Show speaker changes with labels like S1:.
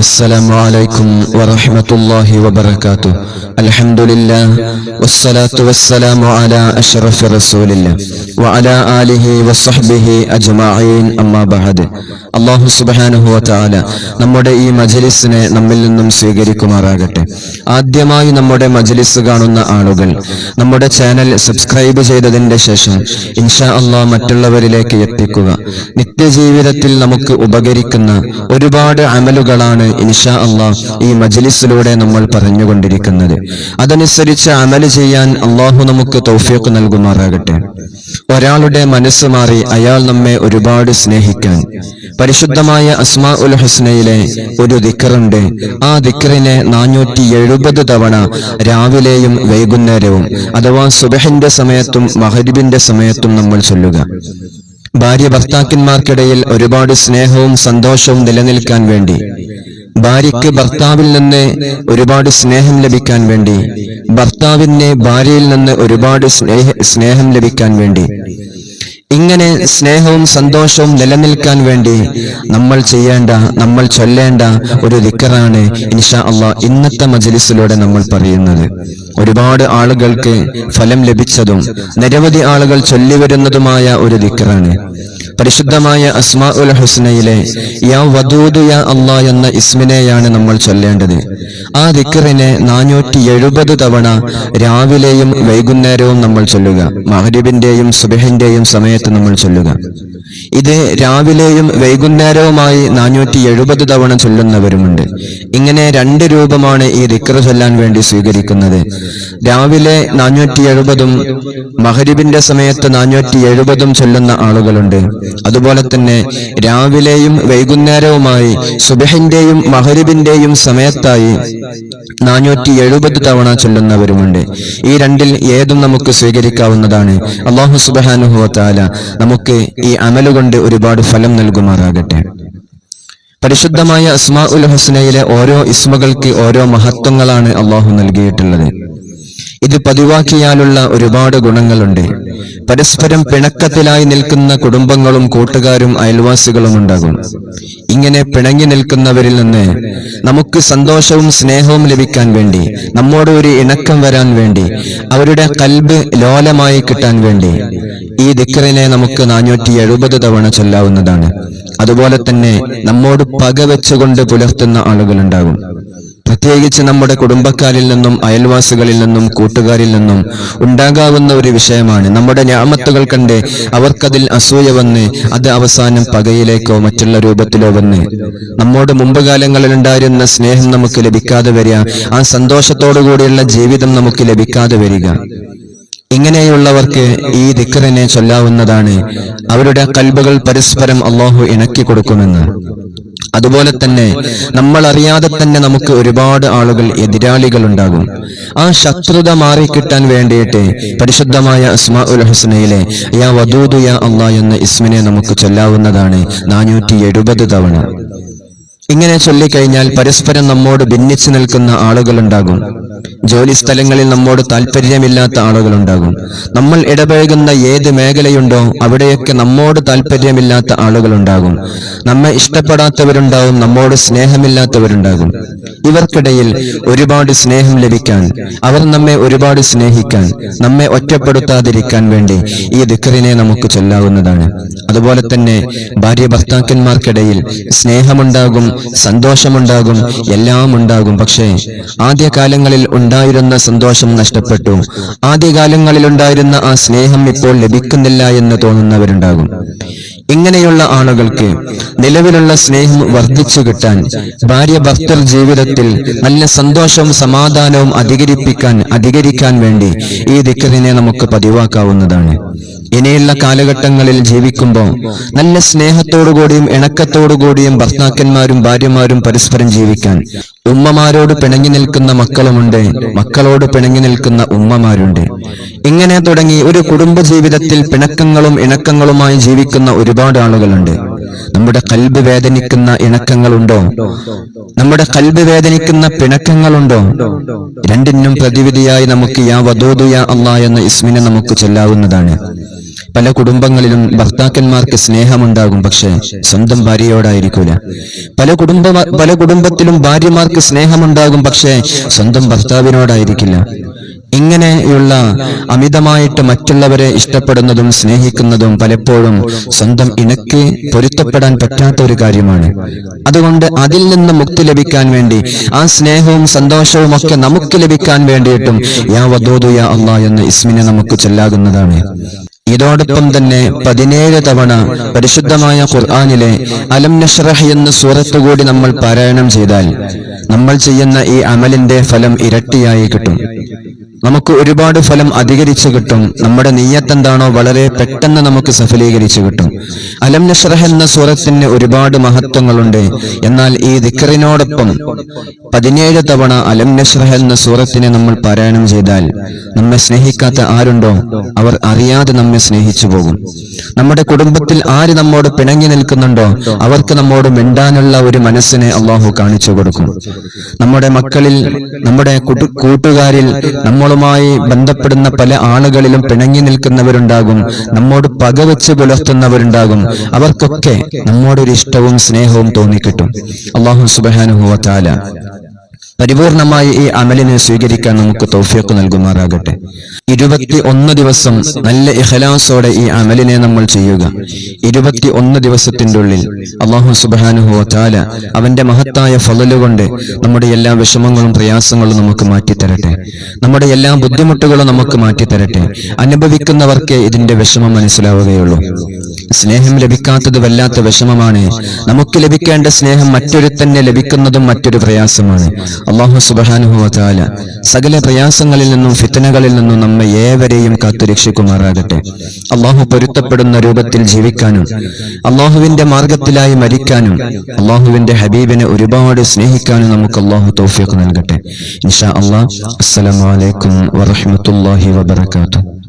S1: السلام عليكم ورحمة الله وبركاته الحمد لله والصلاة والسلام على أشرف رسول الله وعلى آله وصحبه أجمعين أما بعد അള്ളാഹു സുബാനുഹു വതാല നമ്മുടെ ഈ മജലിസിനെ നമ്മിൽ നിന്നും സ്വീകരിക്കുമാറാകട്ടെ ആദ്യമായി നമ്മുടെ മജലിസ് കാണുന്ന ആളുകൾ നമ്മുടെ ചാനൽ സബ്സ്ക്രൈബ് ചെയ്തതിന്റെ ശേഷം ഇൻഷാ അള്ളാഹ് മറ്റുള്ളവരിലേക്ക് എത്തിക്കുക നിത്യജീവിതത്തിൽ നമുക്ക് ഉപകരിക്കുന്ന ഒരുപാട് അമലുകളാണ് ഇൻഷാ അള്ളാഹ് ഈ മജ്ലിസിലൂടെ നമ്മൾ പറഞ്ഞുകൊണ്ടിരിക്കുന്നത്. അതനുസരിച്ച് അമൽ ചെയ്യാൻ അള്ളാഹു നമുക്ക് തൗഫീഖ് നൽകുമാറാകട്ടെ. ഒരാളുടെ മനസ്സ് മാറി അയാൾ നമ്മെ ഒരുപാട് സ്നേഹിക്കാൻ. പരിശുദ്ധമായ അസ്മാ ഉൽ ഹസ്നയിലെ ഒരു ദിക്കറുണ്ട്. ആ ദിക്കറിനെ നാനൂറ്റി എഴുപത് തവണ രാവിലെയും വൈകുന്നേരവും അഥവാ സുബഹിന്റെ സമയത്തും മഹരിബിന്റെ സമയത്തും നമ്മൾ ചൊല്ലുക. ഭാര്യ ഭർത്താക്കന്മാർക്കിടയിൽ ഒരുപാട് സ്നേഹവും സന്തോഷവും നിലനിൽക്കാൻ വേണ്ടി. ഭാര്യയ്ക്ക് ഭർത്താവിൽ നിന്ന് ഒരുപാട് സ്നേഹം ലഭിക്കാൻ വേണ്ടി ഭർത്താവിന് ഭാര്യയിൽ നിന്ന് ഒരുപാട് സ്നേഹ സ്നേഹം ലഭിക്കാൻ വേണ്ടി. ഇങ്ങനെ സ്നേഹവും സന്തോഷവും നിലനിൽക്കാൻ വേണ്ടി നമ്മൾ ചെയ്യേണ്ട നമ്മൾ ചൊല്ലേണ്ട ഒരു ദിക്കറാണ് ഇൻഷാ അള്ളാഹ് ഇന്നത്തെ മജലിസിലൂടെ നമ്മൾ പറയുന്നത്. ഒരുപാട് ആളുകൾക്ക് ഫലം ലഭിച്ചതും നിരവധി ആളുകൾ ചൊല്ലിവരുന്നതുമായ ഒരു ദിക്കറാണ്. പരിശുദ്ധമായ അസ്മാ ഉൽ ഹുസ്നയിലെ യാ വദൂദ് യാ അള്ളാ എന്ന ഇസ്മിനെയാണ് നമ്മൾ ചൊല്ലേണ്ടത്. ആ ദിക്കറിനെ നാനൂറ്റി എഴുപത് തവണ രാവിലെയും വൈകുന്നേരവും നമ്മൾ ചൊല്ലുക. മഹരിബിന്റെയും സുബഹിന്റെയും സമയത്ത് നമ്മൾ ചൊല്ലുക. ഇത് രാവിലെയും വൈകുന്നേരവുമായി നാനൂറ്റി എഴുപത് തവണ ചൊല്ലുന്നവരുമുണ്ട്. ഇങ്ങനെ രണ്ട് രൂപമാണ് ഈ ദിക്കർ ചൊല്ലാൻ വേണ്ടി സ്വീകരിക്കുന്നത്. രാവിലെ നാനൂറ്റി എഴുപതും മഹരിബിന്റെ സമയത്ത് നാനൂറ്റി എഴുപതും ചൊല്ലുന്ന ആളുകളുണ്ട്. അതുപോലെ തന്നെ രാവിലെയും വൈകുന്നേരവുമായി സുബഹിന്റെയും മഹരിബിന്റെയും സമയത്തായി നാനൂറ്റി എഴുപത് തവണ ചൊല്ലുന്നവരുമുണ്ട്. ഈ രണ്ടിൽ ഏതും നമുക്ക് സ്വീകരിക്കാവുന്നതാണ്. അള്ളാഹു സുബാനുഹുവത്താല നമുക്ക് ഈ അമലുകൊണ്ട് ഒരുപാട് ഫലം നൽകുമാറാകട്ടെ. പരിശുദ്ധമായ അസ്മാ ഉൽ ഹുസ്നയിലെ ഓരോ ഇസ്മകൾക്ക് ഓരോ മഹത്വങ്ങളാണ് അള്ളാഹു നൽകിയിട്ടുള്ളത്. ഇത് പതിവാക്കിയാലുള്ള ഒരുപാട് ഗുണങ്ങളുണ്ട്. പരസ്പരം പിണക്കത്തിലായി നിൽക്കുന്ന കുടുംബങ്ങളും കൂട്ടുകാരും അയൽവാസികളും ഉണ്ടാകും. ഇങ്ങനെ പിണങ്ങി നിൽക്കുന്നവരിൽ നിന്ന് നമുക്ക് സന്തോഷവും സ്നേഹവും ലഭിക്കാൻ വേണ്ടി നമ്മോട് ഒരു ഇണക്കം വരാൻ വേണ്ടി അവരുടെ കൽബ് ലോലമായി കിട്ടാൻ വേണ്ടി ഈ ദിക്കറിനെ നമുക്ക് നാനൂറ്റി എഴുപത് തവണ ചൊല്ലാവുന്നതാണ്. അതുപോലെ തന്നെ നമ്മോട് പക വെച്ചുകൊണ്ട് പുലർത്തുന്ന ആളുകളുണ്ടാകും. പ്രത്യേകിച്ച് നമ്മുടെ കുടുംബക്കാരിൽ നിന്നും അയൽവാസികളിൽ നിന്നും കൂട്ടുകാരിൽ നിന്നും ഉണ്ടാകാവുന്ന ഒരു വിഷയമാണ്. നമ്മുടെ ഞാമത്തുകൾ കണ്ട് അവർക്കതിൽ അസൂയ വന്ന് അത് അവസാനം പകയിലേക്കോ മറ്റുള്ള രൂപത്തിലോ വന്ന് നമ്മോട് മുമ്പ് കാലങ്ങളിൽ ഉണ്ടായിരുന്ന സ്നേഹം നമുക്ക് ലഭിക്കാതെ വരിക ആ സന്തോഷത്തോടു കൂടിയുള്ള ജീവിതം നമുക്ക് ലഭിക്കാതെ വരിക. ഇങ്ങനെയുള്ളവർക്ക് ഈ ദിക്കറിനെ ചൊല്ലാവുന്നതാണ് അവരുടെ കൽബുകൾ പരസ്പരം അള്ളാഹു ഇണക്കി കൊടുക്കുമെന്ന്. അതുപോലെ തന്നെ നമ്മൾ അറിയാതെ തന്നെ നമുക്ക് ഒരുപാട് ആളുകൾ എതിരാളികൾ ഉണ്ടാകും ആ ശത്രുത മാറിക്കിട്ടാൻ വേണ്ടിയിട്ട് പരിശുദ്ധമായ അസ്മാ ഉൽ ഹുസ്നയിലെ യാ വദൂദു യാ അള്ളാ എന്ന ഇസ്മിനെ നമുക്ക് ചൊല്ലാവുന്നതാണ് നാനൂറ്റി എഴുപത് തവണ. ഇങ്ങനെ ചൊല്ലിക്കഴിഞ്ഞാൽ പരസ്പരം നമ്മോട് ഭിന്നിച്ചു നിൽക്കുന്ന ആളുകളുണ്ടാകും. ജോലി സ്ഥലങ്ങളിൽ നമ്മോട് താല്പര്യമില്ലാത്ത ആളുകളുണ്ടാകും. നമ്മൾ ഇടപഴകുന്ന ഏത് മേഖലയുണ്ടോ അവിടെയൊക്കെ നമ്മോട് താല്പര്യമില്ലാത്ത ആളുകളുണ്ടാകും. നമ്മെ ഇഷ്ടപ്പെടാത്തവരുണ്ടാവും നമ്മോട് സ്നേഹമില്ലാത്തവരുണ്ടാകും. ഇവർക്കിടയിൽ ഒരുപാട് സ്നേഹം ലഭിക്കാൻ അവർ നമ്മെ ഒരുപാട് സ്നേഹിക്കാൻ നമ്മെ ഒറ്റപ്പെടുത്താതിരിക്കാൻ വേണ്ടി ഈ ദിക്കറിനെ നമുക്ക് ചൊല്ലാവുന്നതാണ്. അതുപോലെ തന്നെ ഭാര്യ ഭർത്താക്കന്മാർക്കിടയിൽ സ്നേഹമുണ്ടാകും സന്തോഷമുണ്ടാകും എല്ലാം ഉണ്ടാകും പക്ഷേ ആദ്യകാലങ്ങളിൽ ഉണ്ടായിരുന്ന സന്തോഷം നഷ്ടപ്പെട്ടു. ആദ്യകാലങ്ങളിൽ ഉണ്ടായിരുന്ന ആ സ്നേഹം ഇപ്പോൾ ലഭിക്കുന്നില്ല എന്ന് തോന്നുന്നവരുണ്ടാകും. ഇങ്ങനെയുള്ള ആളുകൾക്ക് നിലവിലുള്ള സ്നേഹം വർദ്ധിച്ചു കിട്ടാൻ ഭാര്യ ഭർത്തർ ജീവിതത്തിൽ നല്ല സന്തോഷവും സമാധാനവും അധികരിപ്പിക്കാൻ അധികരിക്കാൻ വേണ്ടി ഈ ദിക്കറിനെ നമുക്ക് പതിവാക്കാവുന്നതാണ്. ഇനിയുള്ള കാലഘട്ടങ്ങളിൽ ജീവിക്കുമ്പോൾ നല്ല സ്നേഹത്തോടുകൂടിയും ഇണക്കത്തോടുകൂടിയും ഭർത്താക്കന്മാരും ഭാര്യമാരും പരസ്പരം ജീവിക്കാൻ ഉമ്മമാരോട് പിണങ്ങി നിൽക്കുന്ന മക്കളുമുണ്ട്. മക്കളോട് പിണങ്ങി നിൽക്കുന്ന ഉമ്മമാരുണ്ട്. ഇങ്ങനെ തുടങ്ങി ഒരു കുടുംബ ജീവിതത്തിൽ പിണക്കങ്ങളും ഇണക്കങ്ങളുമായി ജീവിക്കുന്ന ഒരുപാട് ആളുകളുണ്ട്. നമ്മുടെ കൽബ് വേദനിക്കുന്ന ഇണക്കങ്ങളുണ്ടോ? നമ്മുടെ കൽബ് വേദനിക്കുന്ന പിണക്കങ്ങളുണ്ടോ? രണ്ടിനും പ്രതിവിധിയായി നമുക്ക് യാ വദൂദു യാ അള്ളാ എന്ന ഇസ്മിനെ നമുക്ക് ചൊല്ലാവുന്നതാണ്. പല കുടുംബങ്ങളിലും ഭർത്താക്കന്മാർക്ക് സ്നേഹമുണ്ടാകും പക്ഷെ സ്വന്തം ഭാര്യയോടായിരിക്കൂല. പല കുടുംബ പല കുടുംബത്തിലും ഭാര്യമാർക്ക് സ്നേഹമുണ്ടാകും പക്ഷേ സ്വന്തം ഭർത്താവിനോടായിരിക്കില്ല. ഇങ്ങനെയുള്ള അമിതമായിട്ട് മറ്റുള്ളവരെ ഇഷ്ടപ്പെടുന്നതും സ്നേഹിക്കുന്നതും പലപ്പോഴും സ്വന്തം ഇണക്ക് പൊരുത്തപ്പെടാൻ പറ്റാത്ത ഒരു കാര്യമാണ്. അതുകൊണ്ട് അതിൽ നിന്ന് മുക്തി ലഭിക്കാൻ വേണ്ടി ആ സ്നേഹവും സന്തോഷവും ഒക്കെ നമുക്ക് ലഭിക്കാൻ വേണ്ടിയിട്ടും യാ വധോതു യാ അള്ളാഹ് എന്ന ഇസ്മിനെ നമുക്ക് ചെല്ലാകുന്നതാണ്. ഇതോടൊപ്പം തന്നെ പതിനേഴ് തവണ പരിശുദ്ധമായ ഖുർആാനിലെ അലം നഷ്റഹ് എന്ന സൂറത്ത് കൂടി നമ്മൾ പാരായണം ചെയ്താൽ നമ്മൾ ചെയ്യുന്ന ഈ അമലിന്റെ ഫലം ഇരട്ടിയായി കിട്ടും. നമുക്ക് ഒരുപാട് ഫലം അധികരിച്ചു കിട്ടും. നമ്മുടെ നെയ്യത്ത് വളരെ പെട്ടെന്ന് നമുക്ക് സഫലീകരിച്ചു കിട്ടും. അലം നഷ്റഹ് എന്ന സൂറത്തിന് ഒരുപാട് മഹത്വങ്ങളുണ്ട്. എന്നാൽ ഈ ദിക്കറിനോടൊപ്പം പതിനേഴ് തവണ അലം നഷ്റഹ് എന്ന സൂറത്തിനെ നമ്മൾ പാരായണം ചെയ്താൽ നമ്മെ സ്നേഹിക്കാത്ത ആരുണ്ടോ? അവർ അറിയാതെ നമ്മെ സ്നേഹിച്ചു പോകും. നമ്മുടെ കുടുംബത്തിൽ ആര് നമ്മോട് പിണങ്ങി നിൽക്കുന്നുണ്ടോ? അവർക്ക് നമ്മോട് മിണ്ടാനുള്ള ഒരു മനസ്സിനെ അള്ളാഹു കാണിച്ചു കൊടുക്കും. നമ്മുടെ മക്കളിൽ നമ്മുടെ കൂട്ടുകാരിൽ കൂട്ടുകാരിൽ നമ്മളുമായി ബന്ധപ്പെടുന്ന പല ആളുകളിലും പിണങ്ങി നിൽക്കുന്നവരുണ്ടാകും. നമ്മോട് പകവെച്ച് പുലർത്തുന്നവരുണ്ടാകും. അവർക്കൊക്കെ നമ്മോടൊരു ഇഷ്ടവും സ്നേഹവും തോന്നിക്കിട്ടും. അള്ളാഹു സുബാനുഹുവ പരിപൂർണമായി ഈ അമലിനെ സ്വീകരിക്കാൻ നമുക്ക് തൗഫീഖ് നൽകുമാറാകട്ടെ. ഇരുപത്തി ഒന്ന് ദിവസം നല്ല ഇഖലാസോടെ ഈ അമലിനെ നമ്മൾ ചെയ്യുക. ഇരുപത്തി ഒന്ന് ദിവസത്തിന്റെ ഉള്ളിൽ അള്ളാഹു സുബാനുഹു ചാല അവന്റെ മഹത്തായ ഫലലുകൊണ്ട് നമ്മുടെ എല്ലാ വിഷമങ്ങളും പ്രയാസങ്ങളും നമുക്ക് മാറ്റിത്തരട്ടെ. നമ്മുടെ എല്ലാ ബുദ്ധിമുട്ടുകളും നമുക്ക് മാറ്റിത്തരട്ടെ. അനുഭവിക്കുന്നവർക്ക് ഇതിന്റെ വിഷമം മനസ്സിലാവുകയുള്ളൂ. സ്നേഹം ലഭിക്കാത്തത് വല്ലാത്ത വിഷമമാണ്. നമുക്ക് ലഭിക്കേണ്ട സ്നേഹം മറ്റൊരു തന്നെ ലഭിക്കുന്നതും മറ്റൊരു പ്രയാസമാണ്. അള്ളാഹു സുബാനുഹുല സകല പ്രയാസങ്ങളിൽ നിന്നും ഫിത്തനകളിൽ നിന്നും നമ്മെ ഏവരെയും കാത്തുരക്ഷിക്കുമാറാകട്ടെ അള്ളാഹു പൊരുത്തപ്പെടുന്ന രൂപത്തിൽ ജീവിക്കാനും അള്ളാഹുവിന്റെ മാർഗത്തിലായി മരിക്കാനും അള്ളാഹുവിന്റെ ഹബീബിനെ ഒരുപാട് സ്നേഹിക്കാനും നമുക്ക് അള്ളാഹു തോഫിയൊക്കെ നൽകട്ടെ. ഇൻഷാ അള്ളാഹ്. അസ്സലാമലൈക്കും വറഹമത്തല്ലാഹി വബർക്കാത്തു